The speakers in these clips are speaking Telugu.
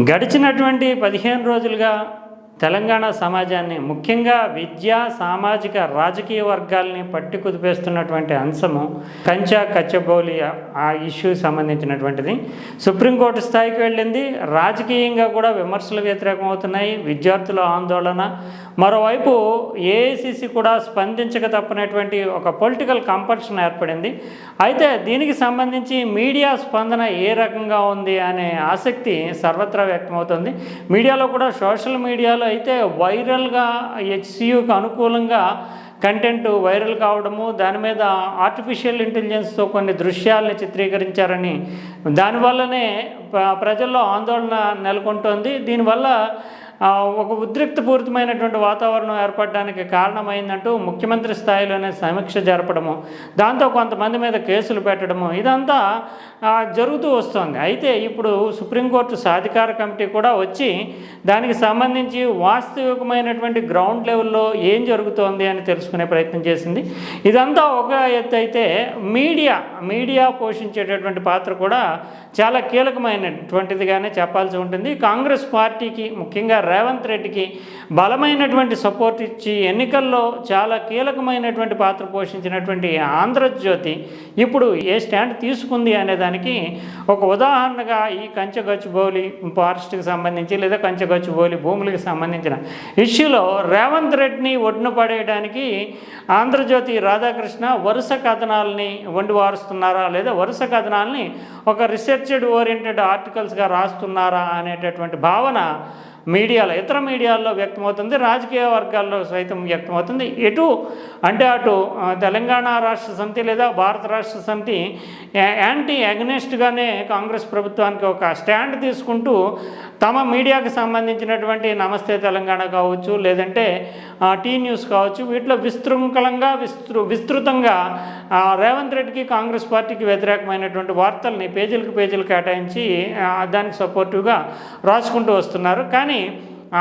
గడిచినటువంటి పదిహేను రోజులుగా తెలంగాణ సమాజాన్ని ముఖ్యంగా విద్యా సామాజిక రాజకీయ వర్గాల్ని పట్టి కుదిపేస్తున్నటువంటి అంశము కంచా కచ్చబౌలి ఆ ఇష్యూ సంబంధించినటువంటిది. సుప్రీంకోర్టు స్థాయికి వెళ్ళింది. రాజకీయంగా కూడా విమర్శలు వ్యతిరేకమవుతున్నాయి. విద్యార్థుల ఆందోళన. మరోవైపు ఏఐసిసి కూడా స్పందించక తప్పనటువంటి ఒక పొలిటికల్ కంపల్షన్ ఏర్పడింది. అయితే దీనికి సంబంధించి మీడియా స్పందన ఏ రకంగా ఉంది అనే ఆసక్తి సర్వత్రా వ్యక్తమవుతుంది. మీడియాలో కూడా సోషల్ మీడియాలో అయితే వైరల్గా హెచ్సియుకి అనుకూలంగా కంటెంట్ వైరల్ కావడము దాని మీద ఆర్టిఫిషియల్ ఇంటెలిజెన్స్తో కొన్ని దృశ్యాలని చిత్రీకరించారని. దానివల్లనే ప్రజల్లో ఆందోళన నెలకొంటోంది. దీనివల్ల ఒక ఉద్రిక్తపూరితమైనటువంటి వాతావరణం ఏర్పడడానికి కారణమైందంటూ ముఖ్యమంత్రి స్థాయిలోనే సమీక్ష జరపడము దాంతో కొంతమంది మీద కేసులు పెట్టడము ఇదంతా జరుగుతూ వస్తుంది. అయితే ఇప్పుడు సుప్రీంకోర్టు సాధికార కమిటీ కూడా వచ్చి దానికి సంబంధించి వాస్తవికమైనటువంటి గ్రౌండ్ లెవెల్లో ఏం జరుగుతోంది అని తెలుసుకునే ప్రయత్నం చేసింది. ఇదంతా ఒక ఎత్తు అయితే మీడియా మీడియా పోషించేటటువంటి పాత్ర కూడా చాలా కీలకమైనటువంటిదిగానే చెప్పాల్సి ఉంటుంది. కాంగ్రెస్ పార్టీకి ముఖ్యంగా రేవంత్ రెడ్డికి బలమైనటువంటి సపోర్ట్ ఇచ్చి ఎన్నికల్లో చాలా కీలకమైనటువంటి పాత్ర పోషించినటువంటి ఆంధ్రజ్యోతి ఇప్పుడు ఏ స్టాండ్ తీసుకుంది అనే దానికి ఒక ఉదాహరణగా ఈ కంచగచ్చుబౌలి ఫారెస్ట్కి సంబంధించి లేదా కంచగచ్చుబౌలి భూములకు సంబంధించిన ఇష్యూలో రేవంత్ రెడ్డిని ఒడ్డున పడేయడానికి ఆంధ్రజ్యోతి రాధాకృష్ణ వరుస కథనాలని వండి వారుస్తున్నారా లేదా వరుస కథనాలని ఒక రీసెర్చ్డ్ ఓరియంటెడ్ ఆర్టికల్స్గా రాస్తున్నారా అనేటటువంటి భావన మీడియాలో ఇతర మీడియాల్లో వ్యక్తమవుతుంది రాజకీయ వర్గాల్లో సైతం వ్యక్తమవుతుంది. ఎటు అంటే అటు తెలంగాణ రాష్ట్ర సమితి లేదా భారత రాష్ట్ర సమితి యాంటీ అగ్నెస్ట్గానే కాంగ్రెస్ ప్రభుత్వానికి ఒక స్టాండ్ తీసుకుంటూ తమ మీడియాకి సంబంధించినటువంటి నమస్తే తెలంగాణ కావచ్చు లేదంటే టీ న్యూస్ కావచ్చు వీటిలో విశృంఖలంగా విస్తృ విస్తృతంగా రేవంత్ రెడ్డికి కాంగ్రెస్ పార్టీకి వ్యతిరేకమైనటువంటి వార్తల్ని పేజీలకు పేజీలు కేటాయించి దానికి సపోర్టివ్గా రాసుకుంటూ వస్తున్నారు. కానీ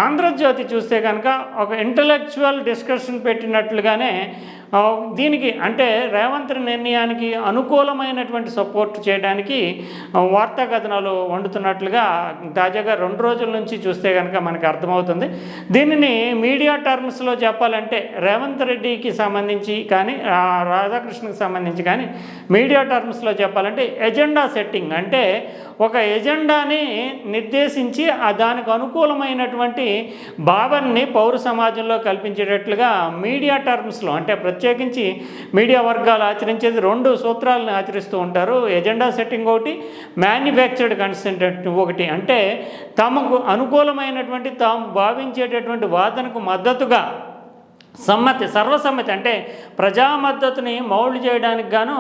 ఆంధ్రజ్యోతి చూస్తే కనుక ఒక ఇంటలెక్చువల్ డిస్కషన్ పెట్టినట్లుగానే దీనికి అంటే రేవంత్ నిర్ణయానికి అనుకూలమైనటువంటి సపోర్ట్ చేయడానికి వార్తా కథనాలు వండుతున్నట్లుగా తాజాగా రెండు రోజుల నుంచి చూస్తే కనుక మనకు అర్థమవుతుంది. దీనిని మీడియా టర్మ్స్లో చెప్పాలంటే రేవంత్ రెడ్డికి సంబంధించి కానీ రాధాకృష్ణకి సంబంధించి కానీ మీడియా టర్మ్స్లో చెప్పాలంటే ఎజెండా సెట్టింగ్ అంటే ఒక ఎజెండాని నిర్దేశించి ఆ దానికి అనుకూలమైనటువంటి భావాన్ని పౌర సమాజంలో కల్పించేటట్లుగా మీడియా టర్మ్స్లో అంటే ప్రత్యేకించి మీడియా వర్గాలు ఆచరించేది రెండు సూత్రాలను ఆచరిస్తూ ఉంటారు. ఎజెండా సెట్టింగ్ ఒకటి మ్యానుఫ్యాక్చర్డ్ కన్సెంట్ ఒకటి. అంటే తమకు అనుకూలమైనటువంటి తాము భావించేటటువంటి వాదనకు మద్దతుగా సమ్మతి సర్వసమ్మతి అంటే ప్రజా మద్దతుని మౌల్డ్ చేయడానికి గాను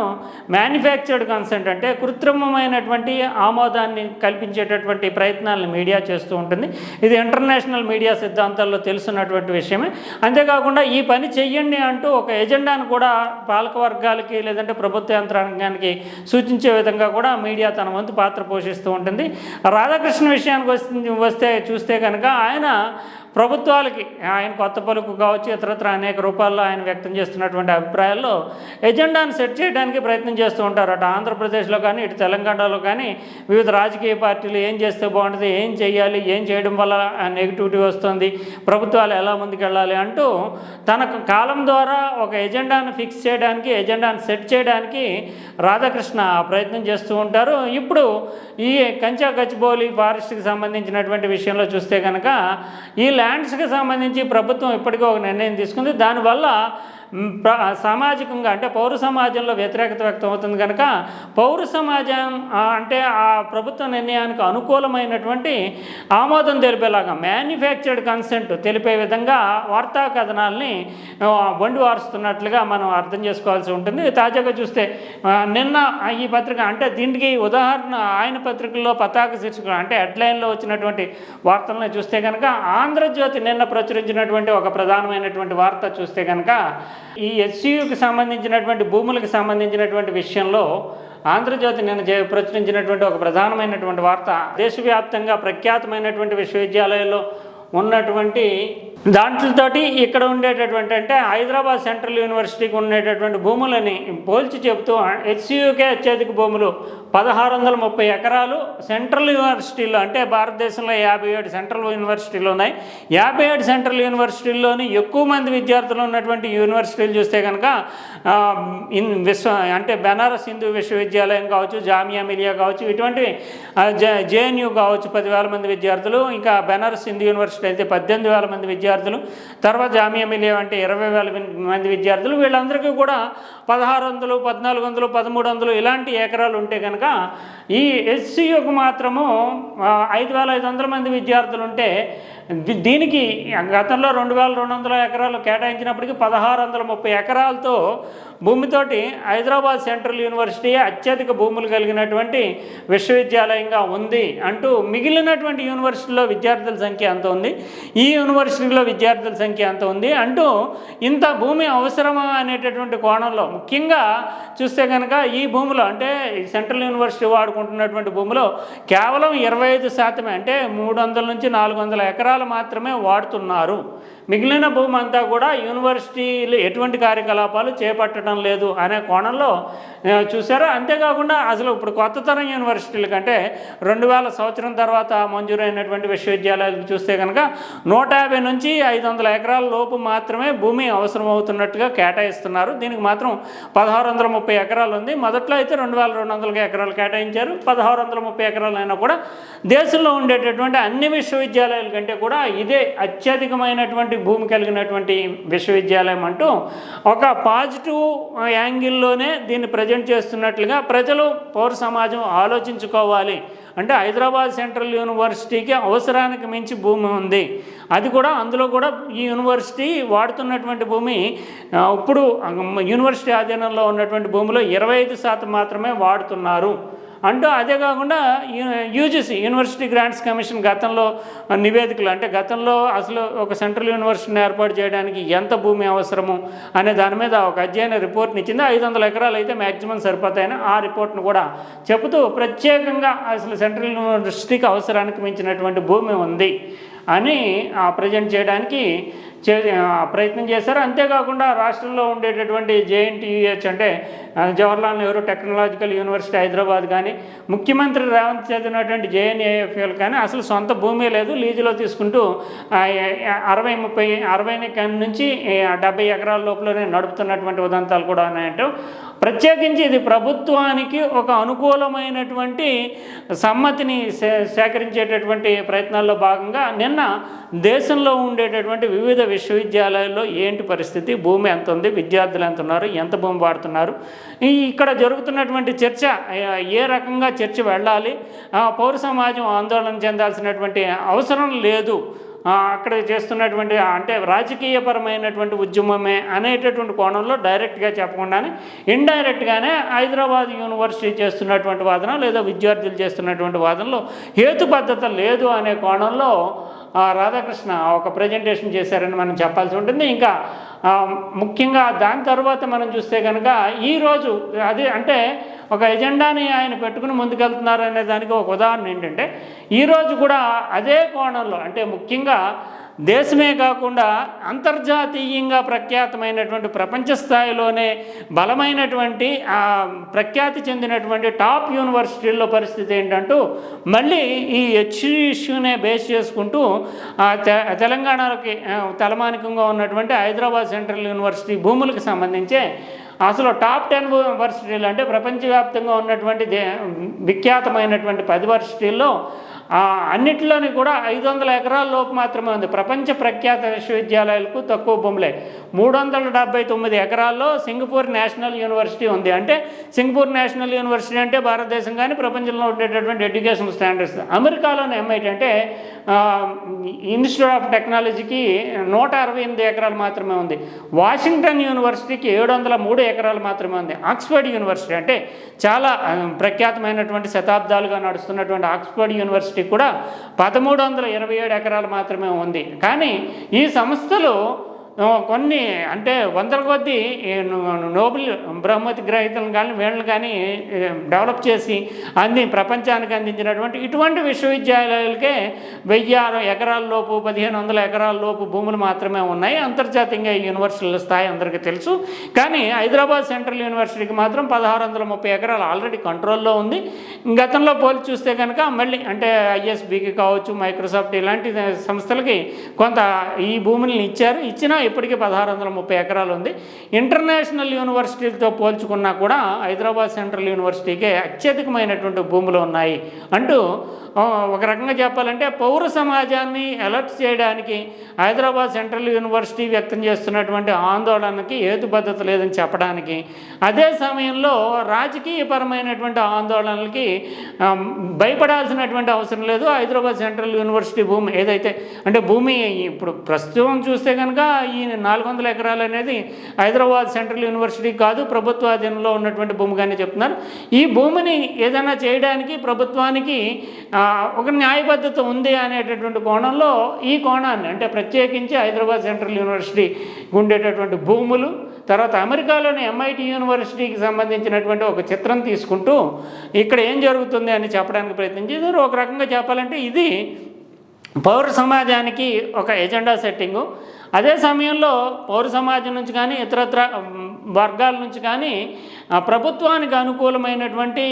మ్యానుఫ్యాక్చర్డ్ కన్సెంట్ అంటే కృత్రిమమైనటువంటి ఆమోదాన్ని కల్పించేటటువంటి ప్రయత్నాలను మీడియా చేస్తూ ఉంటుంది. ఇది ఇంటర్నేషనల్ మీడియా సిద్ధాంతాల్లో తెలుసున్నటువంటి విషయమే. అంతేకాకుండా ఈ పని చెయ్యండి అంటూ ఒక ఎజెండాను కూడా పాలక వర్గాలకి లేదంటే ప్రభుత్వ యంత్రాంగానికి సూచించే విధంగా కూడా మీడియా తన వంతు పాత్ర పోషిస్తూ ఉంటుంది. రాధాకృష్ణ విషయానికి వస్తే వస్తే చూస్తే కనుక ఆయన ప్రభుత్వాలకి ఆయన కొత్త పలుకు కావచ్చు ఇతరత్ర అనేక రూపాల్లో ఆయన వ్యక్తం చేస్తున్నటువంటి అభిప్రాయాల్లో ఎజెండాను సెట్ చేయడానికి ప్రయత్నం చేస్తూ ఉంటారు అటు ఆంధ్రప్రదేశ్లో కానీ ఇటు తెలంగాణలో కానీ వివిధ రాజకీయ పార్టీలు ఏం చేస్తే బాగుంటుంది ఏం చేయాలి ఏం చేయడం వల్ల నెగిటివిటీ వస్తుంది ప్రభుత్వాలు ఎలా ముందుకెళ్ళాలి అంటూ తన కాలం ద్వారా ఒక ఎజెండాను ఫిక్స్ చేయడానికి ఎజెండాను సెట్ చేయడానికి రాధాకృష్ణ ప్రయత్నం చేస్తూ ఉంటారు. ఇప్పుడు ఈ కంచా గచ్చిబౌలి ఫారెస్ట్కి సంబంధించినటువంటి విషయంలో చూస్తే కనుక ఈ ల్యాండ్స్కి సంబంధించి ప్రభుత్వం ఇప్పటికే ఒక నిర్ణయం తీసుకుంది. దానివల్ల సామాజికంగా అంటే పౌర సమాజంలో వ్యతిరేకత వ్యక్తం అవుతుంది కనుక పౌర సమాజం అంటే ఆ ప్రభుత్వ నిర్ణయానికి అనుకూలమైనటువంటి ఆమోదం తెలిపేలాగా మ్యానుఫ్యాక్చర్డ్ కన్సెంట్ తెలిపే విధంగా వార్తా కథనాల్ని బండి వండి వారుస్తున్నట్లుగా మనం అర్థం చేసుకోవాల్సి ఉంటుంది. తాజాగా చూస్తే నిన్న ఈ పత్రిక అంటే దీనికి ఉదాహరణ ఆయన పత్రికల్లో పతాక శీర్షిక అంటే హెడ్లైన్లో వచ్చినటువంటి వార్తలను చూస్తే కనుక ఆంధ్రజ్యోతి నిన్న ప్రచురించినటువంటి ఒక ప్రధానమైనటువంటి వార్త చూస్తే కనుక ఈ ఎస్సీయుకి సంబంధించినటువంటి భూములకు సంబంధించినటువంటి విషయంలో ఆంధ్రజ్యోతి నిన్న ప్రచురించినటువంటి ఒక ప్రధానమైనటువంటి వార్త. దేశవ్యాప్తంగా ప్రఖ్యాతమైనటువంటి విశ్వవిద్యాలయాల్లో ఉన్నటువంటి దాంట్లతోటి ఇక్కడ ఉండేటటువంటి అంటే హైదరాబాద్ సెంట్రల్ యూనివర్సిటీకి ఉండేటటువంటి భూములని పోల్చి చెబుతూ హెచ్సియుకే అత్యధిక భూములు పదహారు వందల ముప్పై ఎకరాలు. సెంట్రల్ యూనివర్సిటీలో అంటే భారతదేశంలో యాభై ఏడు సెంట్రల్ యూనివర్సిటీలు ఉన్నాయి. యాభై ఏడు సెంట్రల్ యూనివర్సిటీల్లోని ఎక్కువ మంది విద్యార్థులు ఉన్నటువంటి యూనివర్సిటీలు చూస్తే కనుక ఇన్ విశ్వ అంటే బెనారస్ హిందూ విశ్వవిద్యాలయం కావచ్చు జామియా మిలియా కావచ్చు ఇటువంటివి జేఎన్యూ కావచ్చు పదివేల మంది విద్యార్థులు. ఇంకా బెనారస్ హిందూ యూనివర్సిటీ అయితే పద్దెనిమిది వేల మంది విద్యార్థులు విద్యార్థులు. తర్వాత జామియా మిలియా అంటే ఇరవై వేల మంది విద్యార్థులు. వీళ్ళందరికీ కూడా పదహారు వందలు పద్నాలుగు వందలు పదమూడు వందలు ఇలాంటి ఎకరాలు ఉంటే కనుక ఈ ఎస్సీయుకు మాత్రము ఐదు వేల ఐదు వందల మంది విద్యార్థులు ఉంటే దీనికి గతంలో రెండు వేల రెండు వందల ఎకరాలు కేటాయించినప్పటికీ పదహారు వందల ముప్పై ఎకరాలతో భూమితోటి హైదరాబాద్ సెంట్రల్ యూనివర్సిటీ అత్యధిక భూములు కలిగినటువంటి విశ్వవిద్యాలయంగా ఉంది అంటూ మిగిలినటువంటి యూనివర్సిటీలో విద్యార్థుల సంఖ్య ఎంత ఉంది? ఈ యూనివర్సిటీలో విద్యార్థుల సంఖ్య ఎంత ఉంది? అంటూ ఇంత భూమి అవసరమా అనేటటువంటి కోణంలో ముఖ్యంగా చూస్తే కనుక ఈ భూమిలో అంటే సెంట్రల్ యూనివర్సిటీ వాడుకుంటున్నటువంటి భూమిలో కేవలం ఇరవై ఐదు శాతమే అంటే మూడు వందల నుంచి నాలుగు వందల ఎకరాలు మాత్రమే వాడుతున్నారు. మిగిలిన భూమి అంతా కూడా యూనివర్సిటీలు ఎటువంటి కార్యకలాపాలు చేపట్టడం లేదు అనే కోణంలో ఆ, అంతేకాకుండా అసలు ఇప్పుడు కొత్త తరం యూనివర్సిటీల కంటే రెండు వేల సంవత్సరం తర్వాత మంజూరైనటువంటి విశ్వవిద్యాలయాలు చూస్తే కనుక నూట యాభై నుంచి ఐదు వందల ఎకరాల లోపు మాత్రమే భూమి అవసరం అవుతున్నట్టుగా కేటాయిస్తున్నారు. దీనికి మాత్రం పదహారు వందల ముప్పై ఎకరాలు ఉంది. మొదట్లో అయితే రెండు వేల రెండు వందల ఎకరాలు కేటాయించారు. పదహారు వందల ముప్పై ఎకరాలైనా కూడా దేశంలో ఉండేటటువంటి అన్ని విశ్వవిద్యాలయాల కంటే కూడా కూడా ఇదే అత్యధికమైనటువంటి భూమి కలిగినటువంటి విశ్వవిద్యాలయం అంటూ ఒక పాజిటివ్ యాంగిల్లోనే దీన్ని ప్రజెంట్ చేస్తున్నట్లుగా ప్రజలు పౌర సమాజం ఆలోచించుకోవాలి. అంటే హైదరాబాద్ సెంట్రల్ యూనివర్సిటీకి అవసరానికి మించి భూమి ఉంది. అది కూడా అందులో కూడా ఈ యూనివర్సిటీ వాడుతున్నటువంటి భూమి ఇప్పుడు యూనివర్సిటీ ఆధీనంలో ఉన్నటువంటి భూమిలో ఇరవై ఐదు శాతం మాత్రమే వాడుతున్నారు. అంటూ అదే కాకుండా యూజీసీ యూనివర్సిటీ గ్రాంట్స్ కమిషన్ గతంలో నివేదికలు అంటే గతంలో అసలు ఒక సెంట్రల్ యూనివర్సిటీని ఏర్పాటు చేయడానికి ఎంత భూమి అవసరము అనే దాని మీద ఒక అధ్యయన రిపోర్ట్ని ఇచ్చింది ఐదు వందల ఎకరాలు అయితే మ్యాక్సిమం సరిపోతాయని ఆ రిపోర్ట్ను కూడా చెబుతూ ప్రత్యేకంగా అసలు సెంట్రల్ యూనివర్సిటీకి అవసరానికి మించినటువంటి భూమి ఉంది అని ప్రజెంట్ చేయడానికి చే ప్రయత్నం చేశారు. అంతేకాకుండా రాష్ట్రంలో ఉండేటటువంటి జేఎన్టీయుహెచ్ అంటే జవహర్లాల్ నెహ్రూ టెక్నాలజికల్ యూనివర్సిటీ హైదరాబాద్ కానీ ముఖ్యమంత్రి రేవంత్ చదివినటువంటి జేఎన్ఏఎఫ్ఎల్ కానీ అసలు సొంత భూమి లేదు. లీజులో తీసుకుంటూ అరవై ముప్పై అరవై నుంచి డెబ్బై ఎకరాల లోపలనే నడుపుతున్నటువంటి ఉదంతాలు కూడా ఉన్నాయంటూ ప్రత్యేకించి ఇది ప్రభుత్వానికి ఒక అనుకూలమైనటువంటి సమ్మతిని సే సేకరించేటటువంటి ప్రయత్నాల్లో భాగంగా నిన్న దేశంలో ఉండేటటువంటి వివిధ విశ్వవిద్యాలయాల్లో ఏంటి పరిస్థితి? భూమి ఎంత ఉంది? విద్యార్థులు ఎంత ఉన్నారు? ఎంత భూమి వాడుతున్నారు? ఇక్కడ జరుగుతున్నటువంటి చర్చ ఏ రకంగా చర్చ వెళ్ళాలి? పౌర సమాజం ఆందోళన చెందాల్సినటువంటి అవసరం లేదు. అక్కడ చేస్తున్నటువంటి అంటే రాజకీయపరమైనటువంటి ఉద్యమమే అనేటటువంటి కోణంలో డైరెక్ట్గా చెప్పకుండానే ఇండైరెక్ట్గానే హైదరాబాద్ యూనివర్సిటీ చేస్తున్నటువంటి వాదన లేదా విద్యార్థులు చేస్తున్నటువంటి వాదనలో హేతుబద్ధత లేదు అనే కోణంలో రాధాకృష్ణ ఒక ప్రజెంటేషన్ చేశారని మనం చెప్పాల్సి ఉంటుంది. ఇంకా ముఖ్యంగా దాని తర్వాత మనం చూస్తే కనుక ఈరోజు అది అంటే ఒక ఎజెండాని ఆయన పెట్టుకుని ముందుకెళ్తున్నారు అనే దానికి ఒక ఉదాహరణ ఏంటంటే ఈరోజు కూడా అదే కోణంలో అంటే ముఖ్యంగా దేశమే కాకుండా అంతర్జాతీయంగా ప్రఖ్యాతమైనటువంటి ప్రపంచ స్థాయిలోనే బలమైనటువంటి ప్రఖ్యాతి చెందినటువంటి టాప్ యూనివర్సిటీల్లో పరిస్థితి ఏంటంటూ మళ్ళీ ఈ హెచ్ ఇష్యూనే బేస్ చేసుకుంటూ తెలంగాణకి తె తెలంగాణలోకి తలమానికంగా ఉన్నటువంటి హైదరాబాద్ సెంట్రల్ యూనివర్సిటీ భూములకు సంబంధించే అసలు టాప్ టెన్ యూనివర్సిటీలు అంటే ప్రపంచవ్యాప్తంగా ఉన్నటువంటి దే విఖ్యాతమైనటువంటి పది వర్సిటీల్లో అన్నిటిలోని కూడా ఐదు వందల ఎకరాల లోపు మాత్రమే ఉంది. ప్రపంచ ప్రఖ్యాత విశ్వవిద్యాలయాలకు తక్కువ భూములే. మూడు వందల డెబ్బై తొమ్మిది ఎకరాల్లో సింగపూర్ నేషనల్ యూనివర్సిటీ ఉంది. అంటే సింగపూర్ నేషనల్ యూనివర్సిటీ అంటే భారతదేశం కానీ ప్రపంచంలో ఉండేటటువంటి ఎడ్యుకేషన్ స్టాండర్డ్స్. అమెరికాలోని ఎంఐటి ఇన్స్టిట్యూట్ ఆఫ్ టెక్నాలజీకి నూట అరవై ఎనిమిది ఎకరాలు మాత్రమే ఉంది. వాషింగ్టన్ యూనివర్సిటీకి ఏడు వందల మూడు ఎకరాలు మాత్రమే ఉంది. ఆక్స్ఫర్డ్ యూనివర్సిటీ అంటే చాలా ప్రఖ్యాతమైనటువంటి శతాబ్దాలుగా నడుస్తున్నటువంటి ఆక్స్ఫర్డ్ యూనివర్సిటీ కూడా పదమూడు వందల ఇరవై ఏడు ఎకరాలు మాత్రమే ఉంది. కానీ ఈ సంస్థలు కొన్ని అంటే వందల కొద్దీ నోబెల్ బహుమతి గ్రహీతలను కానీ వీళ్ళని కానీ డెవలప్ చేసి అంది ప్రపంచానికి అందించినటువంటి ఇటువంటి విశ్వవిద్యాలయాలకే వెయ్యి ఆరు ఎకరాల లోపు పదిహేను వందల ఎకరాల లోపు భూములు మాత్రమే ఉన్నాయి. అంతర్జాతీయంగా యూనివర్సిటీల స్థాయి అందరికీ తెలుసు. కానీ హైదరాబాద్ సెంట్రల్ యూనివర్సిటీకి మాత్రం పదహారు వందల ముప్పై ఎకరాలు ఆల్రెడీ కంట్రోల్లో ఉంది. గతంలో పోల్చి చూస్తే కనుక మళ్ళీ అంటే ఐఎస్బికి కావచ్చు మైక్రోసాఫ్ట్ ఇలాంటి సంస్థలకి కొంత ఈ భూములను ఇచ్చారు. ఇచ్చినా ఇప్పటికీ పదహారు వందల ముప్పై ఎకరాలు ఉంది ఇంటర్నేషనల్ యూనివర్సిటీలతో పోల్చుకున్నా కూడా హైదరాబాద్ సెంట్రల్ యూనివర్సిటీకే అత్యధికమైనటువంటి భూములు ఉన్నాయి అంటూ ఒక రకంగా చెప్పాలంటే పౌర సమాజాన్ని అలర్ట్ చేయడానికి హైదరాబాద్ సెంట్రల్ యూనివర్సిటీ వ్యక్తం చేస్తున్నటువంటి ఆందోళనకి హేతుబద్ధత లేదని చెప్పడానికి అదే సమయంలో రాజకీయపరమైనటువంటి ఆందోళనలకి భయపడాల్సినటువంటి అవసరం లేదు. హైదరాబాద్ సెంట్రల్ యూనివర్సిటీ భూమి ఏదైతే అంటే భూమి ఇప్పుడు ప్రస్తుతం చూస్తే కనుక ఈ నాలుగు వందల ఎకరాలు అనేది హైదరాబాద్ సెంట్రల్ యూనివర్సిటీ కాదు ప్రభుత్వ అధీనంలో ఉన్నటువంటి భూమిగానే చెప్తున్నారు. ఈ భూమిని ఏదైనా చేయడానికి ప్రభుత్వానికి ఒక ఒక న్యాయబద్ధత ఉంది అనేటటువంటి కోణంలో ఈ కోణాన్ని అంటే ప్రత్యేకించి హైదరాబాద్ సెంట్రల్ యూనివర్సిటీ ఉండేటటువంటి భూములు తర్వాత అమెరికాలోని ఎంఐటి యూనివర్సిటీకి సంబంధించినటువంటి ఒక చిత్రం తీసుకుంటూ ఇక్కడ ఏం జరుగుతుంది అని చెప్పడానికి ప్రయత్నించి ఒక రకంగా చెప్పాలంటే ఇది పౌర సమాజానికి ఒక ఎజెండా సెట్టింగు. అదే సమయంలో పౌర సమాజం నుంచి కానీ ఇతరత్ర వర్గాల నుంచి కానీ ప్రభుత్వానికి అనుకూలమైనటువంటి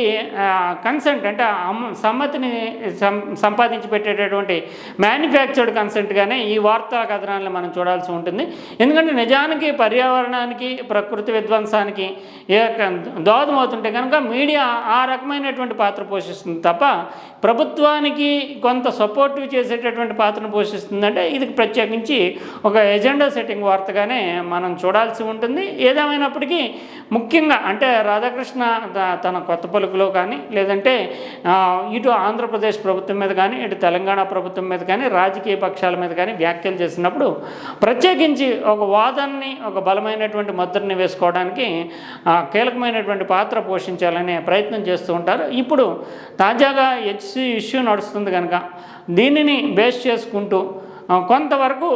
కన్సెంట్ అంటే సమ్మతిని సం సంపాదించి పెట్టేటటువంటి మ్యానుఫ్యాక్చర్డ్ కన్సెంట్గానే ఈ వార్తా కథనాలను మనం చూడాల్సి ఉంటుంది. ఎందుకంటే నిజానికి పర్యావరణానికి ప్రకృతి విధ్వంసానికి ఏ క- దోహదమవుతుంటే కనుక మీడియా ఆ రకమైనటువంటి పాత్ర పోషిస్తుంది తప్ప ప్రభుత్వానికి కొంత సపోర్టివ్ చేసేటటువంటి పాత్రను పోషిస్తుందంటే ఇది ప్రత్యేకించి ఒక ఎజెండా సెట్టింగ్ వార్తగానే మనం చూడాల్సి ఉంటుంది. ఏదేమైనప్పటికీ ముఖ్యంగా అంటే రాధాకృష్ణ తన కొత్త పలుకులో కానీ లేదంటే ఇటు ఆంధ్రప్రదేశ్ ప్రభుత్వం మీద కానీ ఇటు తెలంగాణ ప్రభుత్వం మీద కానీ రాజకీయ పక్షాల మీద కానీ వ్యాఖ్యలు చేసినప్పుడు ప్రత్యేకించి ఒక వాదాన్ని ఒక బలమైనటువంటి ముద్రని వేసుకోవడానికి కీలకమైనటువంటి పాత్ర పోషించాలనే ప్రయత్నం చేస్తూ ఉంటారు. ఇప్పుడు తాజాగా హెచ్సి ఇష్యూ నడుస్తుంది కనుక దీనిని బేస్ చేసుకుంటూ కొంతవరకు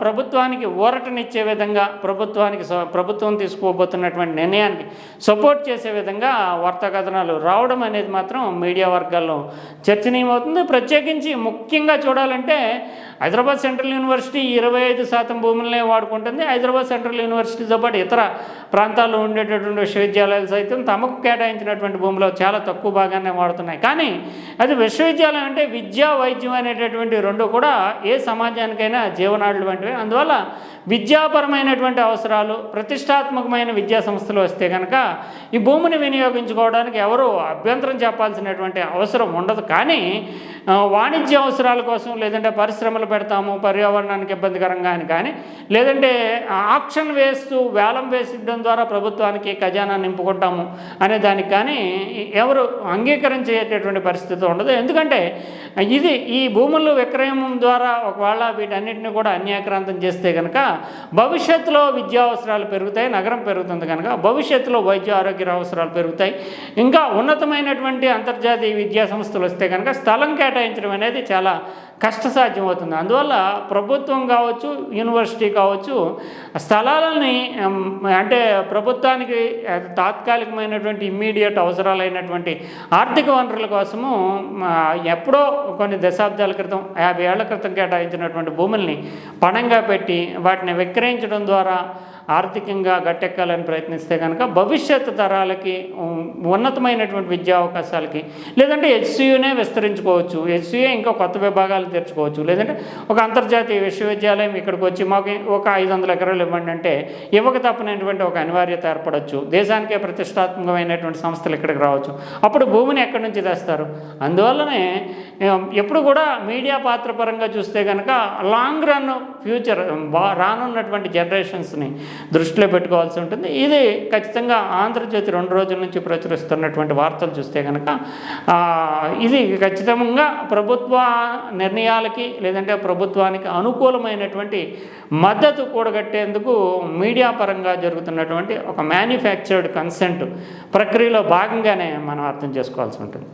ప్రభుత్వానికి ఊరటనిచ్చే విధంగా ప్రభుత్వానికి ప్రభుత్వం తీసుకోబోతున్నటువంటి నిర్ణయానికి సపోర్ట్ చేసే విధంగా వార్తా కథనాలు రావడం అనేది మాత్రం మీడియా వర్గాల్లో చర్చనీయమవుతుంది. ప్రత్యేకించి ముఖ్యంగా చూడాలంటే హైదరాబాద్ సెంట్రల్ యూనివర్సిటీ ఇరవై ఐదు శాతం భూములనే వాడుకుంటుంది. హైదరాబాద్ సెంట్రల్ యూనివర్సిటీతో పాటు ఇతర ప్రాంతాల్లో ఉండేటటువంటి విశ్వవిద్యాలయాలు సైతం తమకు కేటాయించినటువంటి భూమిలో చాలా తక్కువ భాగాన్ని వాడుతున్నాయి. కానీ అది విశ్వవిద్యాలయం అంటే విద్యా వైద్యం అనేటటువంటి రెండు కూడా ఏ సమాజానికైనా జీవనాడులు వంటివి. అందువల్ల విద్యాపరమైనటువంటి అవసరాలు ప్రతిష్టాత్మకమైన విద్యా సంస్థలు వస్తే కనుక ఈ భూమిని వినియోగించుకోవడానికి ఎవరు అభ్యంతరం చెప్పాల్సినటువంటి అవసరం ఉండదు. కానీ వాణిజ్య అవసరాల కోసం లేదంటే పరిశ్రమలు పెడతాము పర్యావరణానికి ఇబ్బందికరంగా అని కానీ లేదంటే ఆప్షన్ వేస్తూ వేలం వేసడం ద్వారా ప్రభుత్వానికి ఖజానా నింపుకుంటాము అనే దానికి కానీ ఎవరు అంగీకరించేటటువంటి పరిస్థితి ఉండదు. ఎందుకంటే ఇది ఈ భూములు విక్రయం ద్వారా ఒకవేళ వీటన్నిటిని కూడా అన్యాక్రాంతం చేస్తే కనుక భవిష్యత్తులో విద్యా అవసరాలు పెరుగుతాయి నగరం పెరుగుతుంది కనుక భవిష్యత్తులో వైద్య ఆరోగ్య అవసరాలు పెరుగుతాయి. ఇంకా ఉన్నతమైనటువంటి అంతర్జాతీయ విద్యా సంస్థలు వస్తే కనుక స్థలం కేటాయించడం అనేది చాలా కష్టసాధ్యం అవుతుంది అందువల్ల ప్రభుత్వం కావచ్చు యూనివర్సిటీ కావచ్చు స్థలాలని అంటే ప్రభుత్వానికి తాత్కాలికమైనటువంటి ఇమ్మీడియట్ అవసరాలైనటువంటి ఆర్థిక వనరుల కోసము ఎప్పుడో కొన్ని దశాబ్దాల క్రితం యాభై ఏళ్ళ క్రితం కేటాయించినటువంటి భూముల్ని పణంగా పెట్టి వాటిని విక్రయించడం ద్వారా ఆర్థికంగా గట్టెక్కాలని ప్రయత్నిస్తే కనుక భవిష్యత్ తరాలకి ఉన్నతమైనటువంటి విద్యా అవకాశాలకి లేదంటే హెచ్సియునే విస్తరించుకోవచ్చు. హెచ్సియే ఇంకా కొత్త విభాగాలు తెరుచుకోవచ్చు. లేదంటే ఒక అంతర్జాతీయ విశ్వవిద్యాలయం ఇక్కడికి వచ్చి మాకు ఒక ఐదు వందల ఎకరాలు ఇవ్వండి అంటే ఇవ్వక తప్పనటువంటి ఒక అనివార్యత ఏర్పడవచ్చు దేశానికే ప్రతిష్టాత్మకమైనటువంటి సంస్థలు ఇక్కడికి రావచ్చు. అప్పుడు భూమిని ఎక్కడి నుంచి తెస్తారు? అందువల్లనే ఎప్పుడు కూడా మీడియా పాత్ర పరంగా చూస్తే కనుక లాంగ్ రన్ ఫ్యూచర్ బా రానున్నటువంటి జనరేషన్స్ని దృష్టిలో పెట్టుకోవాల్సి ఉంటుంది. ఇది ఖచ్చితంగా ఆంధ్రజ్యోతి రెండు రోజుల నుంచి ప్రచురిస్తున్నటువంటి వార్తలు చూస్తే కనుక ఇది ఖచ్చితంగా ప్రభుత్వ నిర్ణయాలకి లేదంటే ప్రభుత్వానికి అనుకూలమైనటువంటి మద్దతు కూడగట్టేందుకు మీడియా పరంగా జరుగుతున్నటువంటి ఒక మ్యానుఫ్యాక్చర్డ్ కన్సెంట్ ప్రక్రియలో భాగంగానే మనం అర్థం చేసుకోవాల్సి ఉంటుంది.